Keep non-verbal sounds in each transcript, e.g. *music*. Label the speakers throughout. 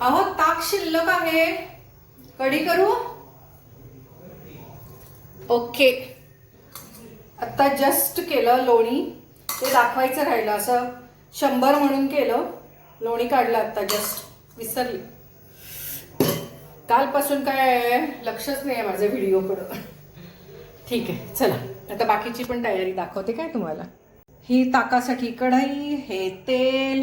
Speaker 1: अहो ताक शिल्लक आहे. कढी करू? ओके. आता जस्ट केलं लोणी. ते दाखवायचं राहिलं असं. शंभर म्हणून केलं. लोणी काढलं आता जस्ट विसरली. कालपासून काय लक्षच नाही आहे माझ्या व्हिडिओकडं. ठीक आहे चला. आता बाकीची पण तयारी दाखवते काय तुम्हाला. ही ताकासाठी कढई हे तेल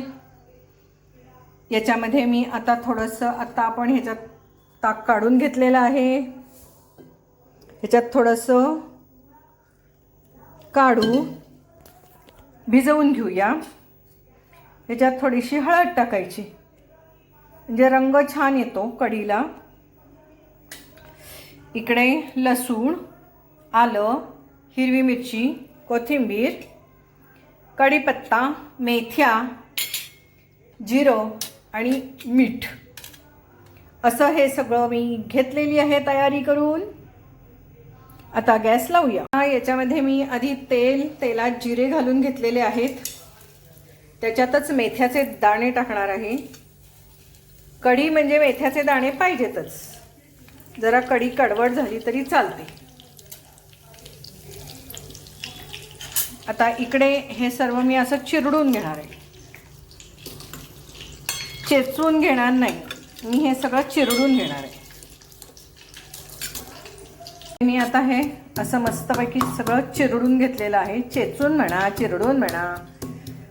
Speaker 1: याच्यामध्ये मी आता थोडंसं आत्ता आपण ह्याच्यात ताक काढून घेतलेलं आहे. ह्याच्यात थोडंसं काढू भिजवून घेऊया. ह्याच्यात थोडीशी हळद टाकायची. म्हणजे रंग छान येतो कढीला इकडे लसूण आलं हिरवी मिरची कोथिंबीर कढीपत्ता मेथ्या जिरं आणि मीठ. असं हे सगळं मी घेतलेली आहे तयारी करून. आता गॅस लावूया. याच्यामध्ये मी आधी तेल तेलात जिरे घालून घेतलेले आहेत. त्याच्यातच मेथ्याचे दाणे टाकणार आहे. कढी म्हणजे मेथ्याचे दाणे पाहिजेतच. जरा कढी कडवड झाली तरी चालते. आता इकडे हे सर्व मी असं चिरडून घेणार आहे. चेचून घेणार नाही. मी हे सगळं चिरडून घेणार आहे. मी आता हे असं मस्तपैकी सगळं चिरडून घेतलेलं आहे. चेचून म्हणा चिरडून म्हणा.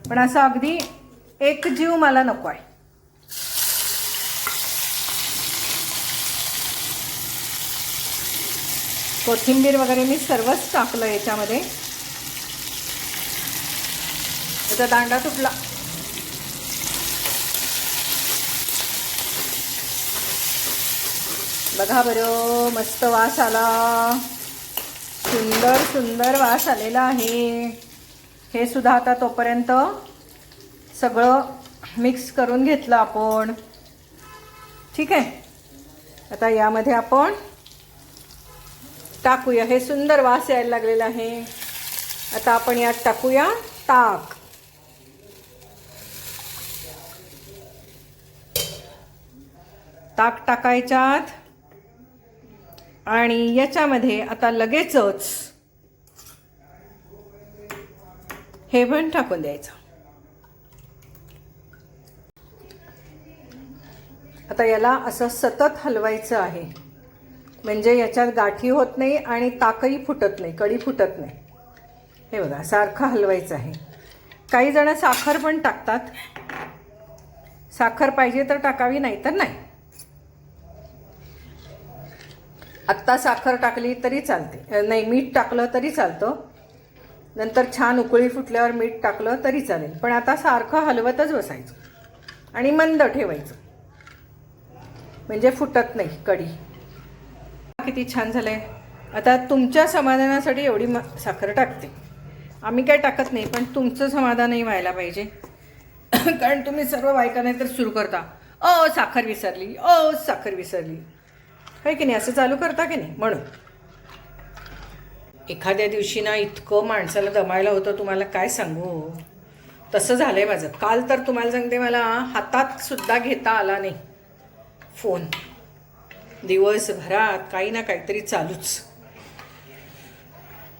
Speaker 1: पण असं अगदी एक जीव मला नको आहे. कोथिंबीर वगैरे मी सर्वच टाकलं याच्यामध्ये. त्याचा दांडा तुटला. बघा बरं मस्त वास आला. सुंदर सुंदर वास आलेला आहे. हे सुद्धा आता तोपर्यंत सगळं मिक्स करून घेतलं आपण. ठीक आहे? आता यामध्ये आपण टाकूया. हे सुंदर वास यायला लागलेला आहे. आता आपण यात टाकूया ताक. ताक टाकायच्यात. आणि याच्यामध्ये आता लगेचच हे पण टाकून द्यायचं. आता याला असं सतत हलवायचं आहे. म्हणजे याच्यात गाठी होत नाही आणि ताकही फुटत नाही कडी फुटत नाही. हे बघा सारखं हलवायचं आहे. काही जण साखर पण टाकतात. साखर पाहिजे तर टाकावी नाही तर नाही. आत्ता साखर टाकली तरी चालते. नाही मीठ टाकलं तरी चालतं. नंतर छान उकळी फुटल्यावर मीठ टाकलं तरी चालेल. पण आता सारखं हलवतच बसायचं आणि मंद ठेवायचं. म्हणजे फुटत नाही कढी. किती छान झालंय. आता तुमच्या समाधानासाठी एवढी म साखर टाकते. आम्ही काय टाकत नाही पण तुमचं समाधानही व्हायला पाहिजे. *coughs* कारण तुम्ही सर्व बायकांना तर सुरू करता. ओ साखर विसरली ओ साखर विसरली. आहे की नाही? असं चालू करता की नाही? म्हणून. एखाद्या दिवशी ना इतकं माणसाला दमायला होतं तुम्हाला काय सांगू? तसं झालं आहे माझं. काल तर तुम्हाला सांगते मला हातात सुद्धा घेता आला नाही. फोन. दिवसभरात काही ना काहीतरी चालूच.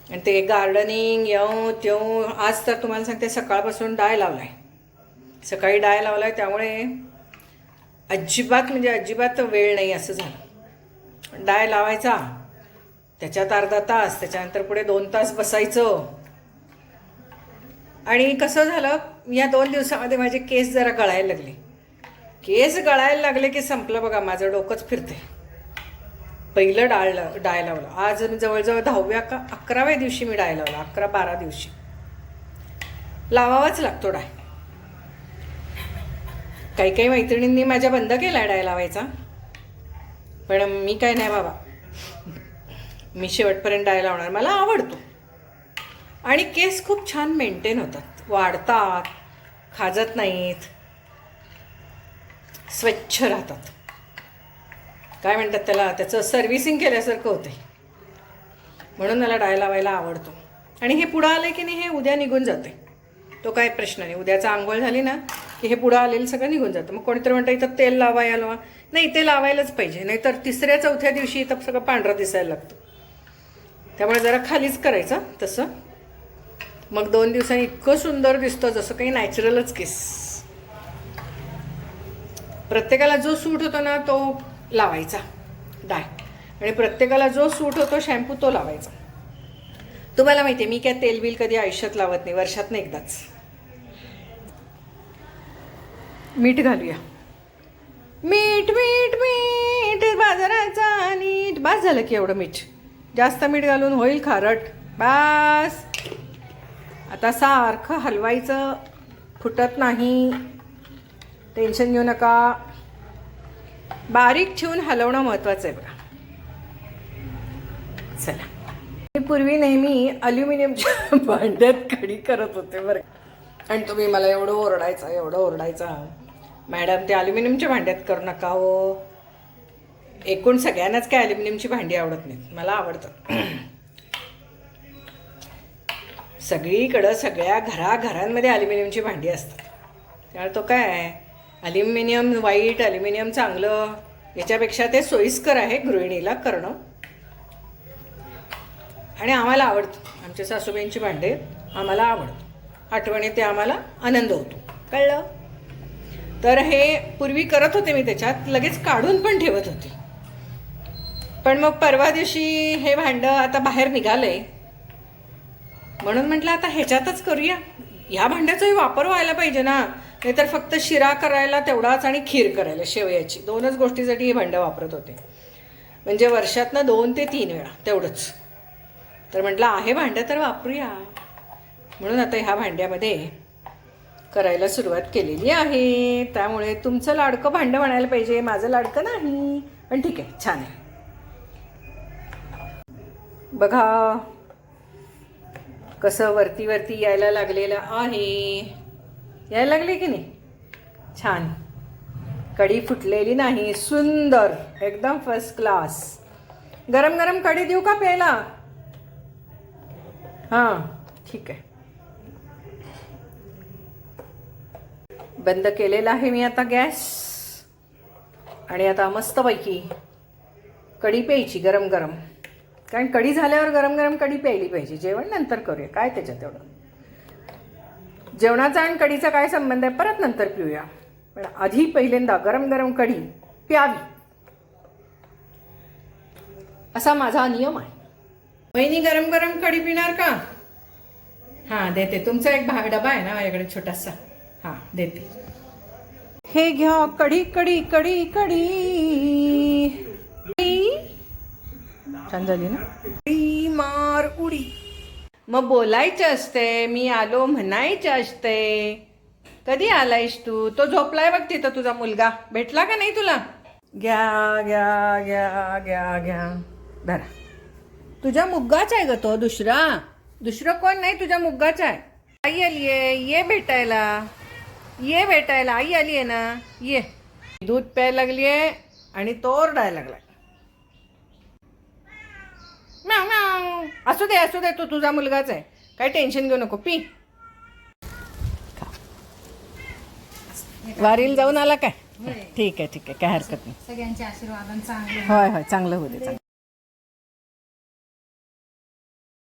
Speaker 1: आणि ते गार्डनिंग येऊ त्यों आज तर तुम्हाला सांगते सकाळपासून डाय लावला आहे सकाळी डाय लावला आहे त्यामुळे अजिबात म्हणजे अजिबात वेळ नाही असं झालं. डाय लावायचा. त्याच्यात अर्धा तास त्याच्यानंतर पुढे दोन तास बसायचं. आणि कसं झालं या दोन दिवसामध्ये माझे केस जरा गळायला लागले. केस गळायला लागले की संपलं बघा माझं डोकंच फिरते पहिलं डाळ लाव डाय लावलं. आज मी जवळजवळ दहाव्या का अकराव्या दिवशी मी डाय लावला अकरा बारा दिवशी. लावावाच लागतो डाय. काही काही मैत्रिणींनी माझ्या बंद केला डाय लावायचा. पण मी काय नाही बाबा. मी शेवटपर्यंत डाय लावणार. मला आवडतो. आणि केस खूप छान मेंटेन होतात. वाढतात खाजत नाहीत स्वच्छ राहतात. काय म्हणतात त्याला? त्याचं सर्व्हिसिंग केल्यासारखं होते. म्हणून मला डाय लावायला आवडतो. आणि हे पुढं आलं की नाही हे उद्या निघून जाते. तो काय प्रश्न नाही. उद्याचा आंघोळ झाली ना की हे पुढं आलेलं सगळं निघून जातं. मग कोणीतरी म्हणतं इथं तेल लावायला लावा. नाही ते लावायलाच पाहिजे. नाहीतर तिसऱ्या चौथ्या दिवशी इथं सगळं पांढरा दिसायला लागतं. त्यामुळे जरा खालीच करायचं तसं. मग दोन दिवसांनी इतकं सुंदर दिसतं जसं काही नॅचरलच केस प्रत्येकाला जो सूट होतो ना तो लावायचा. डाय आणि प्रत्येकाला जो सूट होतो शॅम्पू तो लावायचा. तुम्हाला माहिती आहे मी काय तेलबिल कधी आयुष्यात लावत नाही वर्षातनं एकदाच. मीठ घालूया. मीठ मीठ मीठ बाजाराचा नीट. बास झालं की एवढं मीठ. जास्त मीठ घालून होईल खारट. बास. आता सारखं हलवायचं. फुटत नाही. टेन्शन घेऊ नका. बारीक ठेवून हलवणं महत्त्वाचं आहे बघा. चला. मी पूर्वी नेहमी अल्युमिनियमच्या *laughs* भांड्यात कडी करत होते बरं आणि तुम्ही मला एवढं ओरडायचा एवढं ओरडायचा. मॅडम ते अल्युमिनियमच्या भांड्यात करू नका हो. एकूण सगळ्यांनाच काय अल्युमिनियमची भांडी आवडत नाहीत. मला आवडतं सगळीकडं सगळ्या घरा घरांमध्ये अल्युमिनियमची भांडी असतात. त्यामुळे तो काय अल्युमिनियम वाईट अल्युमिनियम चांगलं याच्यापेक्षा ते सोयीस्कर आहे गृहिणीला करणं. आणि आम्हाला आवडतं. आमच्या सासूबाईंची भांडे आम्हाला आवडतं आठवणी ते आम्हाला आनंद होतो. कळलं? तर हे पूर्वी करत होते मी त्याच्यात लगेच काढून पण ठेवत होते. पण मग परवा दिवशी हे भांडं आता बाहेर निघालं. आहे म्हणून म्हटलं आता ह्याच्यातच करूया. ह्या भांड्याचाही वापर व्हायला पाहिजे ना. नाहीतर फक्त शिरा करायला तेवढाच आणि खीर करायला शेवयाची. दोनच गोष्टीसाठी हे भांडं वापरत होते. म्हणजे वर्षातनं दोन ते तीन वेळा तेवढंच. तर म्हटलं आहे भांडं तर वापरूया. म्हणून आता ह्या भांड्यामध्ये करायला सुरुवात केलेली आहे. त्यामुळे तुमचं लाडकं भांडं म्हणायला पाहिजे माझं लाडकं नाही. पण ठीक आहे छान आहे. बघा कसं वरती वरती यायला लागलेलं आहे. यायला लागले की नाही? छान. कढी फुटलेली नाही सुंदर एकदम फर्स्ट क्लास गरम गरम कढी देऊ का प्यायला? हां ठीक आहे. बंद केलेला आहे मी आता गॅस. आणि आता मस्तपैकी कढी प्यायची गरम गरम. कारण कढी झाल्यावर गरम गरम कढी प्यायली पाहिजे. जेवण नंतर करूया. काय त्याच्यात एवढं? जेवणाचा आणि कढीचा काय संबंध आहे? परत नंतर पिऊया. पण आधी पहिल्यांदा गरम गरम कढी प्यावी. असा माझा नियम आहे. वहिनी गरम गरम कढी पिणार का? हां देते. तुमचा एक भा डबा आहे ना माझ्याकडे छोटासा. हां देते. हे घ्या कढी कढी कढी कढी. छान झाली ना? उडी मार उडी. मग बोलायचं असते मी आलो म्हणायचं असते. कधी आलायस तू? तो झोपलाय बघ तिथं तुझा मुलगा. भेटला का नाही तुला? घ्या घ्या घ्या घ्या घ्या. धरा. तुझ्या मुग्गाच आहे ग तो दुसरा. दुसरं कोण नाही तुझ्या मुग्गाच आहे? आई आली आहे ये भेटायला. ये भेटायला आई आली आहे ना ये. दूध प्यायला लागली आहे आणि तो ओरडायला म्याव. असू दे असू दे तो तुझा मुलगाच आहे. काही टेन्शन घेऊ नको पी. वारीला जाऊन आला काय? ठीक आहे ठीक आहे काय हरकत नाही.
Speaker 2: सगळ्यांच्या आशीर्वादाने चांगले.
Speaker 1: होय होय चांगलं होते चांगलं.